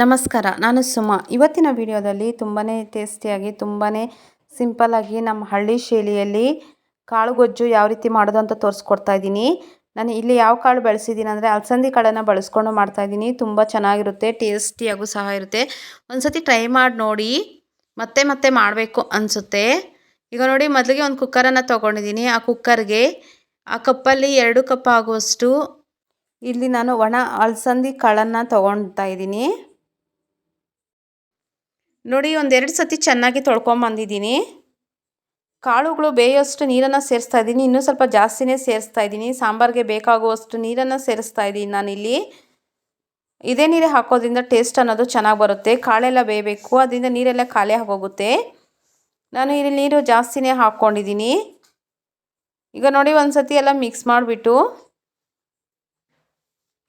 ನಮಸ್ಕಾರ, ನಾನು ಸುಮಾ. ಇವತ್ತಿನ ವಿಡಿಯೋದಲ್ಲಿ ತುಂಬಾ ಟೇಸ್ಟಿಯಾಗಿ ತುಂಬಾ ಸಿಂಪಲ್ಲಾಗಿ ನಮ್ಮ ಹಳ್ಳಿ ಶೈಲಿಯಲ್ಲಿ ಕಾಳು ಗೊಜ್ಜು ಯಾವ ರೀತಿ ಮಾಡೋದು ಅಂತ ತೋರಿಸ್ಕೊಡ್ತಾ ಇದ್ದೀನಿ. ನಾನು ಇಲ್ಲಿ ಯಾವ ಕಾಳು ಬಳಸಿದ್ದೀನಿ ಅಂದರೆ ಅಲಸಂದಿ ಕಾಳನ್ನು ಬಳಸ್ಕೊಂಡು ಮಾಡ್ತಾಯಿದ್ದೀನಿ ತುಂಬ ಚೆನ್ನಾಗಿರುತ್ತೆ, ಟೇಸ್ಟಿಯಾಗೂ ಸಹ ಇರುತ್ತೆ. ಒಂದ್ಸತಿ ಟ್ರೈ ಮಾಡಿ ನೋಡಿ, ಮತ್ತೆ ಮತ್ತೆ ಮಾಡಬೇಕು ಅನಿಸುತ್ತೆ. ಈಗ ನೋಡಿ, ಮೊದಲಿಗೆ ಒಂದು ಕುಕ್ಕರನ್ನು ತೊಗೊಂಡಿದ್ದೀನಿ. ಆ ಕುಕ್ಕರ್ಗೆ ಆ ಕಪ್ಪಲ್ಲಿ ಎರಡು ಕಪ್ ಆಗುವಷ್ಟು ಇಲ್ಲಿ ನಾನು ಒಣ ಅಲಸಂದಿ ಕಾಳನ್ನು ತೊಗೊಳ್ತಾ ಇದ್ದೀನಿ. ನೋಡಿ, ಒಂದೆರಡು ಸತಿ ಚೆನ್ನಾಗಿ ತೊಳ್ಕೊಂಬಂದಿದ್ದೀನಿ. ಕಾಳುಗಳು ಬೇಯೋಷ್ಟು ನೀರನ್ನು ಸೇರಿಸ್ತಾ ಇದ್ದೀನಿ. ಇನ್ನೂ ಸ್ವಲ್ಪ ಜಾಸ್ತಿನೇ ಸೇರಿಸ್ತಾ ಇದ್ದೀನಿ. ಸಾಂಬಾರಿಗೆ ಬೇಕಾಗುವಷ್ಟು ನೀರನ್ನು ಸೇರಿಸ್ತಾ ಇದ್ದೀನಿ ನಾನಿಲ್ಲಿ. ಇದೇ ನೀರೇ ಹಾಕೋದ್ರಿಂದ ಟೇಸ್ಟ್ ಅನ್ನೋದು ಚೆನ್ನಾಗಿ ಬರುತ್ತೆ. ಕಾಳೆಲ್ಲ ಬೇಯಬೇಕು. ಅದರಿಂದ ನೀರೆಲ್ಲ ಖಾಲಿ ಆಗೋಗುತ್ತೆ. ನಾನು ಇಲ್ಲಿ ನೀರು ಜಾಸ್ತಿನೇ ಹಾಕ್ಕೊಂಡಿದ್ದೀನಿ. ಈಗ ನೋಡಿ ಒಂದು ಸತಿ ಎಲ್ಲ ಮಿಕ್ಸ್ ಮಾಡಿಬಿಟ್ಟು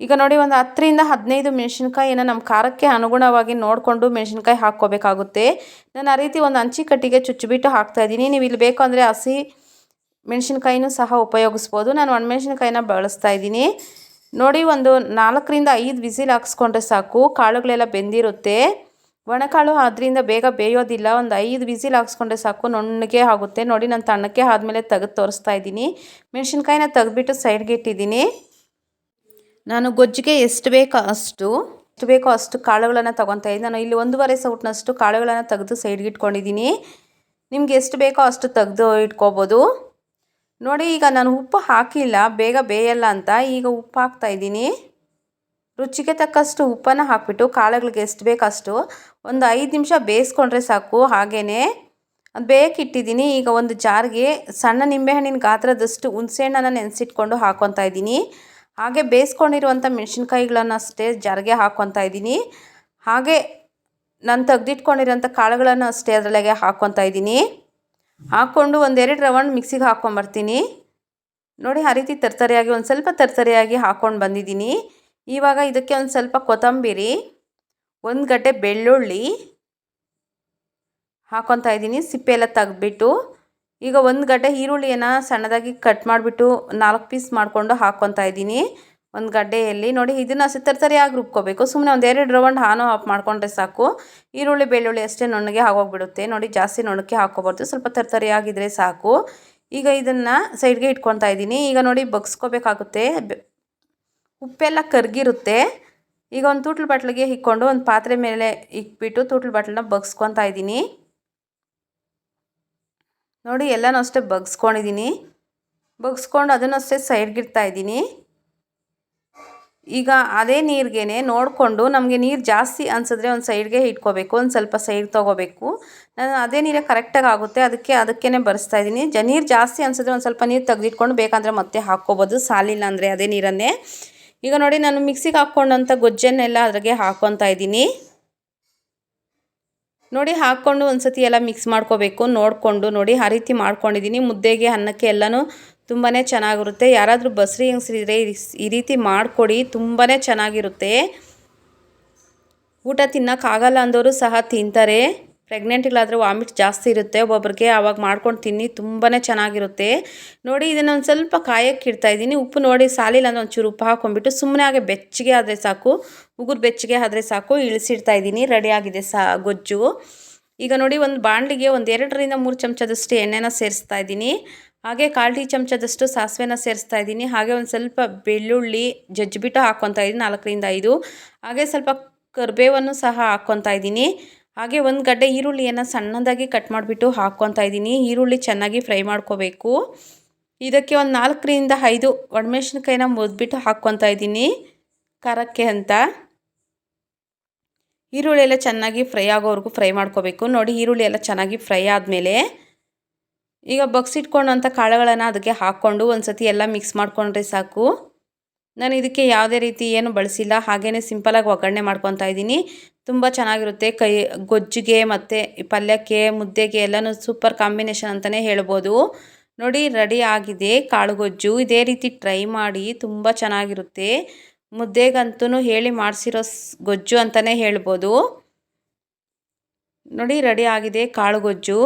ಈಗ ನೋಡಿ ಒಂದು ಹತ್ತರಿಂದ ಹದಿನೈದು ಮೆಣಸಿನ್ಕಾಯಿನ ನಮ್ಮ ಖಾರಕ್ಕೆ ಅನುಗುಣವಾಗಿ ನೋಡಿಕೊಂಡು ಮೆಣಸಿನ್ಕಾಯಿ ಹಾಕ್ಕೋಬೇಕಾಗುತ್ತೆ. ನಾನು ಆ ರೀತಿ ಒಂದು ಅಂಚಿ ಕಟ್ಟಿಗೆ ಚುಚ್ಚಿಬಿಟ್ಟು ಹಾಕ್ತಾಯಿದ್ದೀನಿ ನೀವು ಇಲ್ಲಿ ಬೇಕು ಅಂದರೆ ಹಸಿ ಮೆಣಸಿನ್ಕಾಯಿನೂ ಸಹ ಉಪಯೋಗಿಸ್ಬೋದು. ನಾನು ಒಣಮೆಣಸಿನ್ಕಾಯಿನ ಬಳಸ್ತಾ ಇದ್ದೀನಿ. ನೋಡಿ ಒಂದು ನಾಲ್ಕರಿಂದ ಐದು ವಿಸಿಲ್ ಹಾಕ್ಸ್ಕೊಂಡ್ರೆ ಸಾಕು. ಕಾಳುಗಳೆಲ್ಲ ಬೆಂದಿರುತ್ತೆ. ಒಣಕಾಳು ಅದರಿಂದ ಬೇಗ ಬೇಯೋದಿಲ್ಲ. ಒಂದು ಐದು ವಿಸಿಲ್ ಹಾಕ್ಸ್ಕೊಂಡ್ರೆ ಸಾಕು. ನುಣ್ಣಗೆ ಆಗುತ್ತೆ. ನೋಡಿ, ನಾನು ತಣ್ಣಕ್ಕೆ ಆದಮೇಲೆ ತೆಗೆದು ತೋರಿಸ್ತಾ ಇದ್ದೀನಿ. ಮೆಣಸಿನ್ಕಾಯಿನ ತೆಗೆದ್ಬಿಟ್ಟು ಸೈಡ್ಗೆ ಇಟ್ಟಿದ್ದೀನಿ. ನಾನು ಗೊಜ್ಜಿಗೆ ಎಷ್ಟು ಬೇಕೋ ಅಷ್ಟು, ಎಷ್ಟು ಬೇಕೋ ಅಷ್ಟು ಕಾಳುಗಳನ್ನು ತೊಗೊತಾ ಇದ್ದೀನಿ. ನಾನು ಇಲ್ಲಿ ಒಂದೂವರೆ ಸೌಟ್ನಷ್ಟು ಕಾಳುಗಳನ್ನು ತೆಗೆದು ಸೈಡ್ಗೆ ಇಟ್ಕೊಂಡಿದ್ದೀನಿ. ನಿಮ್ಗೆ ಎಷ್ಟು ಬೇಕೋ ಅಷ್ಟು ತೆಗೆದು ಇಟ್ಕೋಬೋದು. ನೋಡಿ, ಈಗ ನಾನು ಉಪ್ಪು ಹಾಕಿಲ್ಲ, ಬೇಗ ಬೇಯಲ್ಲ ಅಂತ ಈಗ ಉಪ್ಪು ಹಾಕ್ತಾ ಇದ್ದೀನಿ. ರುಚಿಗೆ ತಕ್ಕಷ್ಟು ಉಪ್ಪನ್ನು ಹಾಕಿಬಿಟ್ಟು ಕಾಳುಗಳಿಗೆ ಎಷ್ಟು ಬೇಕಷ್ಟು ಒಂದು ಐದು ನಿಮಿಷ ಬೇಯಿಸ್ಕೊಂಡ್ರೆ ಸಾಕು ಹಾಗೇ ಅದು ಬೇಕಿಟ್ಟಿದ್ದೀನಿ ಈಗ ಒಂದು ಜಾರ್ಗೆ ಸಣ್ಣ ನಿಂಬೆಹಣ್ಣಿನ ಗಾತ್ರದಷ್ಟು ಹುಣಸೆಹಣ್ಣನ್ನು ನೆನೆಸಿಟ್ಕೊಂಡು ಹಾಕೊತಾ ಇದ್ದೀನಿ. ಹಾಗೆ ಬೇಯಿಸ್ಕೊಂಡಿರುವಂಥ ಮೆಣಸಿನ್ಕಾಯಿಗಳನ್ನು ಅಷ್ಟೇ ಜಾರಿಗೆ ಹಾಕ್ಕೊತಾ ಇದ್ದೀನಿ. ಹಾಗೆ ನಾನು ತೆಗ್ದಿಟ್ಕೊಂಡಿರೋಂಥ ಕಾಳುಗಳನ್ನು ಅಷ್ಟೇ ಅದರೊಳಗೆ ಹಾಕ್ಕೊತಾ ಇದ್ದೀನಿ. ಹಾಕ್ಕೊಂಡು ಒಂದೆರಡು ರೌಂಡ್ ಮಿಕ್ಸಿಗೆ ಹಾಕ್ಕೊಂಬರ್ತೀನಿ ನೋಡಿ ಆ ರೀತಿ ತರ್ತರಿಯಾಗಿ, ಒಂದು ಸ್ವಲ್ಪ ತರ್ತರಿಯಾಗಿ ಹಾಕ್ಕೊಂಡು ಬಂದಿದ್ದೀನಿ. ಇವಾಗ ಇದಕ್ಕೆ ಒಂದು ಸ್ವಲ್ಪ ಕೊತ್ತಂಬರಿ, ಒಂದು ಗಡ್ಡೆ ಬೆಳ್ಳುಳ್ಳಿ ಹಾಕ್ಕೊತಾ ಇದ್ದೀನಿ. ಸಿಪ್ಪೆ ಎಲ್ಲ ತೆಗ್ದ್ಬಿಟ್ಟು ಈಗ ಒಂದು ಗಡ್ಡೆ ಈರುಳ್ಳಿಯನ್ನು ಸಣ್ಣದಾಗಿ ಕಟ್ ಮಾಡಿಬಿಟ್ಟು ನಾಲ್ಕು ಪೀಸ್ ಮಾಡಿಕೊಂಡು ಹಾಕ್ಕೊತಾ ಇದ್ದೀನಿ. ಒಂದು ಗಡ್ಡೆಯಲ್ಲಿ ನೋಡಿ ಇದನ್ನು ತರ್ತರಿಯಾಗಿ ರುಬ್ಕೋಬೇಕು. ಸುಮ್ಮನೆ ಒಂದು ಎರಡು ರೌಂಡ್ ಹಾನು ಆಫ್ ಮಾಡಿಕೊಂಡ್ರೆ ಸಾಕು. ಈರುಳ್ಳಿ, ಬೆಳ್ಳುಳ್ಳಿ ಅಷ್ಟೇ ನುಣ್ಣಗೆ ಆಗೋಗ್ಬಿಡುತ್ತೆ. ನೋಡಿ ಜಾಸ್ತಿ ನುಣ್ಣಕ್ಕೆ ಹಾಕೋಬಾರ್ದು ಸ್ವಲ್ಪ ತರ್ತರಿಯಾಗಿದ್ದರೆ ಸಾಕು. ಈಗ ಇದನ್ನು ಸೈಡ್ಗೆ ಇಟ್ಕೊತಾ ಇದ್ದೀನಿ. ಈಗ ನೋಡಿ ಬಗ್ಸ್ಕೋಬೇಕಾಗುತ್ತೆ. ಉಪ್ಪೆಲ್ಲ ಕರ್ಗಿರುತ್ತೆ. ಈಗ ಒಂದು ತೂಟ್ಲು ಬಟ್ಲಿಗೆ ಇಕ್ಕೊಂಡು ಒಂದು ಪಾತ್ರೆ ಮೇಲೆ ಇಕ್ಬಿಟ್ಟು ತೂಟ್ಲು ಬಟ್ಲನ್ನ ಬಗ್ಸ್ಕೊತಾ ಇದ್ದೀನಿ. ನೋಡಿ, ಎಲ್ಲನೂ ಅಷ್ಟೇ ಬಗ್ಸ್ಕೊಂಡಿದ್ದೀನಿ ಬಗ್ಸ್ಕೊಂಡು ಅದನ್ನು ಅಷ್ಟೇ ಸೈಡ್ಗಿಡ್ತಾ ಇದ್ದೀನಿ. ಈಗ ಅದೇ ನೀರಿಗೆ ನೋಡಿಕೊಂಡು ನಮಗೆ ನೀರು ಜಾಸ್ತಿ ಅನಿಸಿದ್ರೆ ಒಂದು ಸೈಡ್ಗೆ ಇಟ್ಕೋಬೇಕು, ಒಂದು ಸ್ವಲ್ಪ ಸೈಡ್ ತೊಗೋಬೇಕು. ನಾನು ಅದೇ ನೀರೇ ಕರೆಕ್ಟಾಗಿ ಆಗುತ್ತೆ, ಅದಕ್ಕೆ ಅದಕ್ಕೇ ಬರೆಸ್ತಾ ಇದ್ದೀನಿ. ಜ, ನೀರು ಜಾಸ್ತಿ ಅನಿಸಿದ್ರೆ ಒಂದು ಸ್ವಲ್ಪ ನೀರು ತೆಗೆದಿಟ್ಕೊಂಡು ಬೇಕಂದರೆ ಮತ್ತೆ ಹಾಕ್ಕೋಬೋದು. ಸಾಲಿಲ್ಲ ಅಂದರೆ ಅದೇ ನೀರನ್ನೇ. ಈಗ ನೋಡಿ, ನಾನು ಮಿಕ್ಸಿಗೆ ಹಾಕ್ಕೊಂಡಂಥ ಗೊಜ್ಜನ್ನೆಲ್ಲ ಅದ್ರಾಗೆ ಹಾಕ್ಕೊತಾ ಇದ್ದೀನಿ. ನೋಡಿ ಹಾಕ್ಕೊಂಡು ಒಂದು ಸತಿ ಎಲ್ಲ ಮಿಕ್ಸ್ ಮಾಡ್ಕೋಬೇಕು, ನೋಡಿಕೊಂಡು ನೋಡಿ ಆ ರೀತಿ ಮಾಡ್ಕೊಂಡಿದ್ದೀನಿ. ಮುದ್ದೆಗೆ, ಅನ್ನಕ್ಕೆ ಎಲ್ಲನೂ ತುಂಬಾ ಚೆನ್ನಾಗಿರುತ್ತೆ. ಯಾರಾದರೂ ಬಸ್ರಿ ಹೆಂಗಸ್ರಿದ್ರೆ ಈ ರೀತಿ ಮಾಡಿಕೊಡಿ ತುಂಬಾ ಚೆನ್ನಾಗಿರುತ್ತೆ. ಊಟ ತಿನ್ನೋಕ್ಕಾಗಲ್ಲ ಅಂದವರು ಸಹ ತಿಂತಾರೆ. ಪ್ರೆಗ್ನೆಂಟ್ಗಳಾದರೆ ವಾಮಿಟ್ ಜಾಸ್ತಿ ಇರುತ್ತೆ. ಒಬ್ಬೊಬ್ರಿಗೆ ಆವಾಗ ಮಾಡ್ಕೊಂಡು ತಿನ್ನಿ ತುಂಬಾ ಚೆನ್ನಾಗಿರುತ್ತೆ. ನೋಡಿ, ಇದನ್ನು ಒಂದು ಸ್ವಲ್ಪ ಕಾಯಕ್ಕೆ ಇಡ್ತಾಯಿದ್ದೀನಿ ಉಪ್ಪು ನೋಡಿ, ಸಾಲಿಲ್ಲ ಅಂದರೆ ಒಂಚೂರು ಉಪ್ಪು ಹಾಕ್ಕೊಂಬಿಟ್ಟು ಸುಮ್ಮನೆ ಹಾಗೆ ಬೆಚ್ಚಗೆ ಆದರೆ ಸಾಕು, ಉಗುರು ಬೆಚ್ಚಗೆ ಆದರೆ ಸಾಕು, ಇಳಿಸಿಡ್ತಾ ಇದ್ದೀನಿ. ರೆಡಿಯಾಗಿದೆ ಸಾ, ಗೊಜ್ಜು. ಈಗ ನೋಡಿ, ಒಂದು ಬಾಣಲಿಗೆ ಒಂದು ಎರಡರಿಂದ ಮೂರು ಚಮಚದಷ್ಟು ಎಣ್ಣೆನ ಸೇರಿಸ್ತಾ ಇದ್ದೀನಿ. ಹಾಗೆ ಕಾಲು ಟೀ ಚಮಚದಷ್ಟು ಸಾಸಿವೆನ ಸೇರಿಸ್ತಾ ಇದ್ದೀನಿ. ಹಾಗೆ ಒಂದು ಸ್ವಲ್ಪ ಬೆಳ್ಳುಳ್ಳಿ ಜಜ್ಜಿಬಿಟ್ಟು ಹಾಕ್ಕೊತಾ ಇದ್ದೀನಿ, ನಾಲ್ಕರಿಂದ ಐದು. ಹಾಗೆ ಸ್ವಲ್ಪ ಕರಿಬೇವನ್ನು ಸಹ ಹಾಕ್ಕೊತಾ ಇದ್ದೀನಿ. ಹಾಗೆ ಒಂದು ಗಡ್ಡೆ ಈರುಳ್ಳಿಯನ್ನು ಸಣ್ಣದಾಗಿ ಕಟ್ ಮಾಡಿಬಿಟ್ಟು ಹಾಕ್ಕೊತಾ ಇದ್ದೀನಿ. ಈರುಳ್ಳಿ ಚೆನ್ನಾಗಿ ಫ್ರೈ ಮಾಡ್ಕೋಬೇಕು. ಇದಕ್ಕೆ ಒಂದು ನಾಲ್ಕರಿಂದ ಐದು ಒಣಮೆಣ್ಸಿನ್ಕಾಯಿನ ಮುದ್ಬಿಟ್ಟು ಹಾಕ್ಕೊತಾ ಇದ್ದೀನಿ. ಖಾರಕ್ಕೆ ಅಂತ. ಈರುಳ್ಳಿ ಎಲ್ಲ ಚೆನ್ನಾಗಿ ಫ್ರೈ ಆಗೋವರೆಗೂ ಫ್ರೈ ಮಾಡ್ಕೋಬೇಕು. ನೋಡಿ, ಈರುಳ್ಳಿ ಎಲ್ಲ ಚೆನ್ನಾಗಿ ಫ್ರೈ ಆದಮೇಲೆ ಈಗ ಬಗ್ಸಿಟ್ಕೊಂಡಂಥ ಕಾಳುಗಳನ್ನು ಅದಕ್ಕೆ ಹಾಕ್ಕೊಂಡು ಒಂದು ಸತಿ ಎಲ್ಲ ಮಿಕ್ಸ್ ಮಾಡಿಕೊಂಡ್ರೆ ಸಾಕು. ನಾನು ಇದಕ್ಕೆ ಯಾವುದೇ ರೀತಿ ಏನು ಬಳಸಿಲ್ಲ. ಹಾಗೆಯೇ ಸಿಂಪಲಾಗಿ ಒಗ್ಗರಣೆ ಮಾಡ್ಕೊತಾ ಇದ್ದೀನಿ. ತುಂಬ ಚೆನ್ನಾಗಿರುತ್ತೆ. ಕೈ, ಗೊಜ್ಜಿಗೆ ಮತ್ತು ಪಲ್ಯಕ್ಕೆ, ಮುದ್ದೆಗೆ ಎಲ್ಲನೂ ಸೂಪರ್ ಕಾಂಬಿನೇಷನ್ ಅಂತಲೇ ಹೇಳ್ಬೋದು. ನೋಡಿ ರೆಡಿ ಆಗಿದೆ ಕಾಳುಗೊಜ್ಜು ಇದೇ ರೀತಿ ಟ್ರೈ ಮಾಡಿ ತುಂಬ ಚೆನ್ನಾಗಿರುತ್ತೆ. ಮುದ್ದೆಗಂತೂ ಹೇಳಿ ಮಾಡಿಸಿರೋ ಗೊಜ್ಜು ಅಂತಲೇ ಹೇಳ್ಬೋದು. ನೋಡಿ ರೆಡಿ ಆಗಿದೆ ಕಾಳುಗೊಜ್ಜು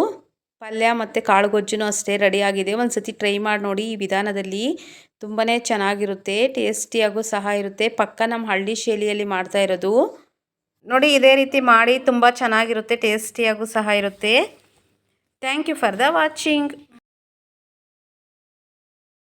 ಪಲ್ಯ ಮತ್ತು ಕಾಳುಗೊಜ್ಜು ಅಷ್ಟೇ ರೆಡಿಯಾಗಿದೆ ಒಂದು ಸತಿ ಟ್ರೈ ಮಾಡಿ ನೋಡಿ ಈ ವಿಧಾನದಲ್ಲಿ. ತುಂಬಾ ಚೆನ್ನಾಗಿರುತ್ತೆ ಟೇಸ್ಟಿಯಾಗೂ ಸಹ ಇರುತ್ತೆ. ಪಕ್ಕ ನಮ್ಮ ಹಳ್ಳಿ ಶೈಲಿಯಲ್ಲಿ ಮಾಡ್ತಾ ಇರೋದು. ನೋಡಿ ಇದೇ ರೀತಿ ಮಾಡಿ ತುಂಬ ಚೆನ್ನಾಗಿರುತ್ತೆ ಟೇಸ್ಟಿಯಾಗೂ ಸಹ ಇರುತ್ತೆ. Thank you for the watching